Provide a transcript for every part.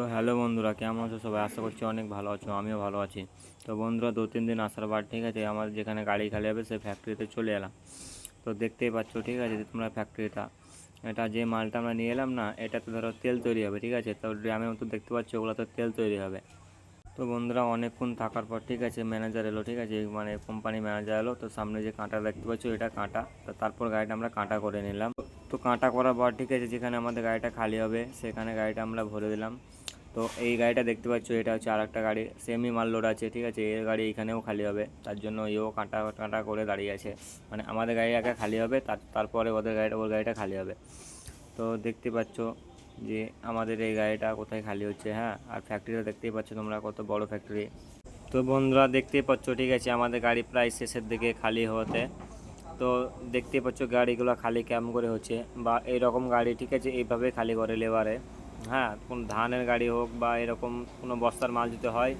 তো হ্যালো বন্ধুরা, কেমন আছো সবাই? আশা করছি অনেক ভালো আছো, আমিও ভালো আছি। তো বন্ধুরা, দু তিন দিন আসার পর, ঠিক আছে আমাদের যেখানে গাড়ি খালি হবে, সেই ফ্যাক্টরিতে চলে এলাম। তো দেখতেই পাচ্ছ, ঠিক আছে, যে তোমরা ফ্যাক্টরিটা এটা যে মালটা আমরা নিয়ে এলাম না, এটাতে ধরো তেল তৈরি হবে, ঠিক আছে? তো ড্রামের মতো দেখতে পাচ্ছ, ওগুলোতে তেল তৈরি হবে। তো বন্ধুরা, অনেকক্ষণ থাকার পর, ঠিক আছে ম্যানেজার এলো, ঠিক আছে মানে কোম্পানি ম্যানেজার এলো, তো সামনে যে কাঁটা দেখতে পাচ্ছ, এটা কাঁটা, তো তারপর গাড়িটা আমরা কাঁটা করে নিলাম। তো কাঁটা করার পর, ঠিক আছে, যেখানে আমাদের গাড়িটা খালি হবে, সেখানে গাড়িটা আমরা ভরে দিলাম। তো এই গাড়িটা দেখতে পাচ্ছ, এটা হচ্ছে আর একটা গাড়ি সেমই মাল লোড আছে, ঠিক আছে? এর গাড়ি এখানেও খালি হবে, তার জন্য এও কাঁটা কাঁটা করে দাঁড়িয়ে আছে। মানে আমাদের গাড়ি আগে খালি হবে, তার তারপরে ওদের গাড়িটা, ওর গাড়িটা খালি হবে। তো দেখতে পাচ্ছ যে আমাদের এই গাড়িটা কোথায় খালি হচ্ছে হ্যাঁ? আর ফ্যাক্টরিটা দেখতেই পাচ্ছ তোমরা কত বড় ফ্যাক্টরি তো বন্ধুরা দেখতেই পাচ্ছ, ঠিক আছে? আমাদের গাড়ি প্রায় শেষের দিকে খালি হতে। তো দেখতেই পাচ্ছ গাড়িগুলো খালি কেমন করে হচ্ছে, বা এইরকম গাড়ি, ঠিক আছে? এইভাবে খালি করে লেবারে। হ্যাঁ কোন ধানের গাড়ি হোক বা এরকম কোনো বস্তার মাল যদি হয়,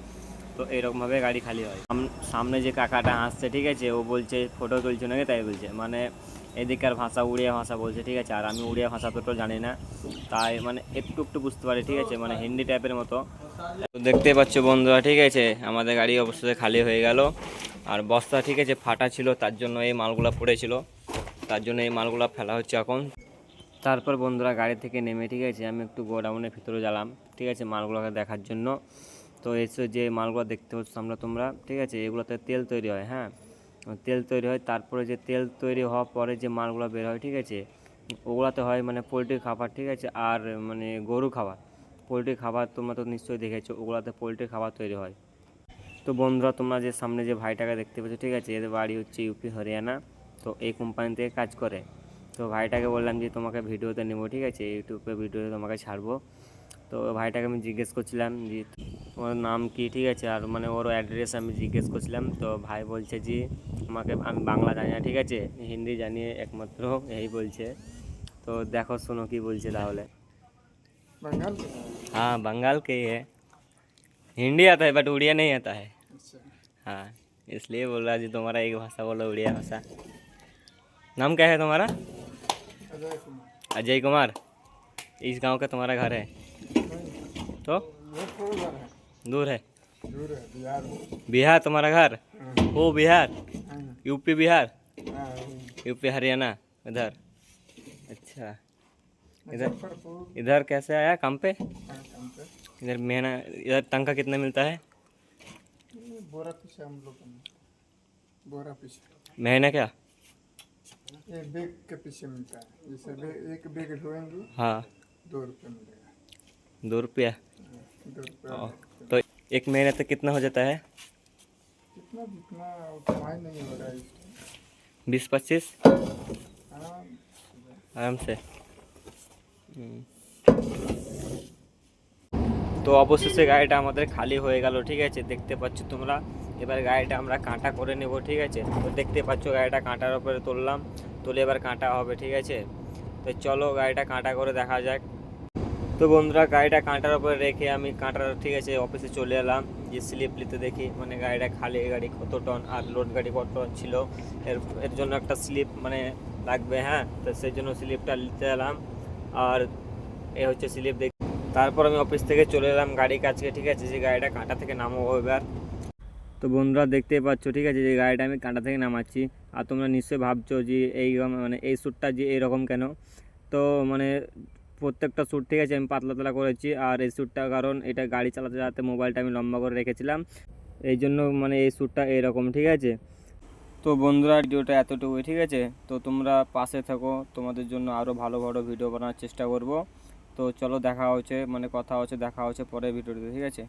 তো এরকমভাবে গাড়ি খালি হয়। সাম- সামনে যে কাকাটা হাসছে, ঠিক আছে, ও বলছে, ফটো তুলছে নাকি? তাই বলছে। মানে এদিকার ভাষা, উড়িয়া ভাষা বলছে, ঠিক আছে, আর আমি উড়িয়া ভাষা তো জানি না। তাই মানে একটু একটু বুঝতে পারি, ঠিক আছে মানে হিন্দি টাইপের মতো। তো দেখতেই পাচ্ছ বন্ধুরা, ঠিক আছে, আমাদের গাড়ি অবশ্যই খালি হয়ে গেল। আর বস্তা, ঠিক আছে, ফাটা ছিল, তার জন্য এই মালগুলো পড়েছিল। তার জন্য এই মালগুলো ফেলা হচ্ছে এখন। তারপর বন্ধুরা গাড়ি থেকে নেমে, ঠিক আছে, আমি একটু গোডাউনের ভিতরে গেলাম, ঠিক আছে, মালগুলোকে দেখার জন্য। তো এসে যে মালগুলো দেখতে পাচ্ছ আমরা তোমরা, ঠিক আছে, এগুলোতে তেল তৈরি হয় হ্যাঁ? তেল তৈরি হয়, তারপরে যে তেল তৈরি হওয়ার পরে যে মালগুলো বের হয়, ঠিক আছে, ওগুলাতে হয় মানে পোলট্রির খাবার, ঠিক আছে, আর মানে গরু খাবার। পোলট্রির খাবার তোমরা তো নিশ্চয়ই দেখেছ, ওগুলাতে পোলট্রির খাবার তৈরি হয়। তো বন্ধুরা, তোমরা যে সামনে যে ভাইটাকে দেখতে পাচ্ছ, ঠিক আছে, এদের বাড়ি হচ্ছে ইউপি, হরিয়ানা। তো এই কোম্পানি থেকে কাজ করে। তো ভাইটাকে বললাম যে তোমাকে ভিডিওতে নেবো ঠিক আছে ইউটিউবে ভিডিওতে তোমাকে ছাড়বো তো ভাইটাকে আমি জিজ্ঞেস করছিলাম যে তোমার নাম কি ঠিক আছে আর মানে ওর অ্যাড্রেস আমি জিজ্ঞেস করছিলাম তো ভাই বলছে যে আমাকে আমি বাংলা জানি না ঠিক আছে হিন্দি জানিয়ে একমাত্র এই বলছে তো দেখো শোনো কি বলছে তাহলে बंगाल से? हाँ बंगाल के ही है हिंदी आता है बट उड़िया नहीं आता है अच्छा हाँ इसलिए बोल रहा जी तुम्हारा एक भाषा बोलो उड़िया भाषा नाम क्या है तुम्हारा अजय कुमार इस गाँव का तुम्हारा घर है? तो? दूर है? बिहार तुम्हारा घर? हो बिहार? यूपी बिहार? यूपी हरियाणा? उधर अच्छा। इधर इधर कैसे आया? काम पे? इधर महीना इधर तनख्वाह कितना मिलता है? बोरा पीछे हम लोग बोरा पीछे महीना क्या? ये बैग के पीछे मिलता है जैसे बैग एक बैग ढोएंगे हाँ दो रुपये मिलेगा दो रुपया दो रुपये ओ, तो एक महीने तक कितना हो जाता है कितना जितना कमाई नहीं हो रहा है इस टाइम बीस पच्चीस हाँ आराम से হুম। তো অবশেষে গাড়িটা আমাদের খালি হয়ে গেল ঠিক আছে দেখতে পাচ্ছ তোমরা এবার গাড়িটা আমরা কাঁটা করে নেব, ঠিক আছে? তো দেখতে পাচ্ছ গাড়িটা কাঁটার উপরে তুললাম, তুলে এবার কাঁটা হবে, ঠিক আছে? তো চলো গাড়িটা কাঁটা করে দেখা যাক। তো বন্ধুরা, গাড়িটা কাঁটার উপরে রেখে আমি কাঁটার, ঠিক আছে, অফিসে চলে এলাম। যে স্লিপ নিতে দেখি মানে গাড়িটা খালি গাড়ি, কত টন, আর লোড গাড়ি কত টন ছিল, এর এর জন্য একটা স্লিপ মানে লাগবে হ্যাঁ? তো সেই জন্য স্লিপটা নিতে এলাম। আর এ হচ্ছে স্লিপ দেখি তারপর আমি অফিস থেকে চলে এলাম গাড়ি কাছকে ঠিক আছে? যে গাড়িটা কাঁটা থেকে নামাবো এবার। তো বন্ধুরা দেখতেই পাচ্ছ, ঠিক আছে, যে গাড়িটা আমি কাঁটা থেকে নামাচ্ছি। আর তোমরা নিশ্চয়ই ভাবছ যে এই মানে এই শ্যুটটা যে এরকম কেন? তো মানে প্রত্যেকটা শ্যুট ঠিক আছে, আমি পাতলা পাতলা করেছি। আর এই শ্যুটটা কারণ, এটা গাড়ি চালাতে চালাতে মোবাইলটা আমি লম্বা করে রেখেছিলাম। এই জন্য মানে এই শ্যুটটা এরকম, ঠিক আছে? তো বন্ধুরা, ভিডিওটা এতটুকুই, ঠিক আছে? তো তোমরা পাশে থাকো, তোমাদের জন্য আরও ভালো ভালো ভিডিও বানানোর চেষ্টা করব। তো চলো, দেখা হচ্ছে মানে কথা হচ্ছে, দেখা হচ্ছে পরের ভিডিওতে, ঠিক আছে?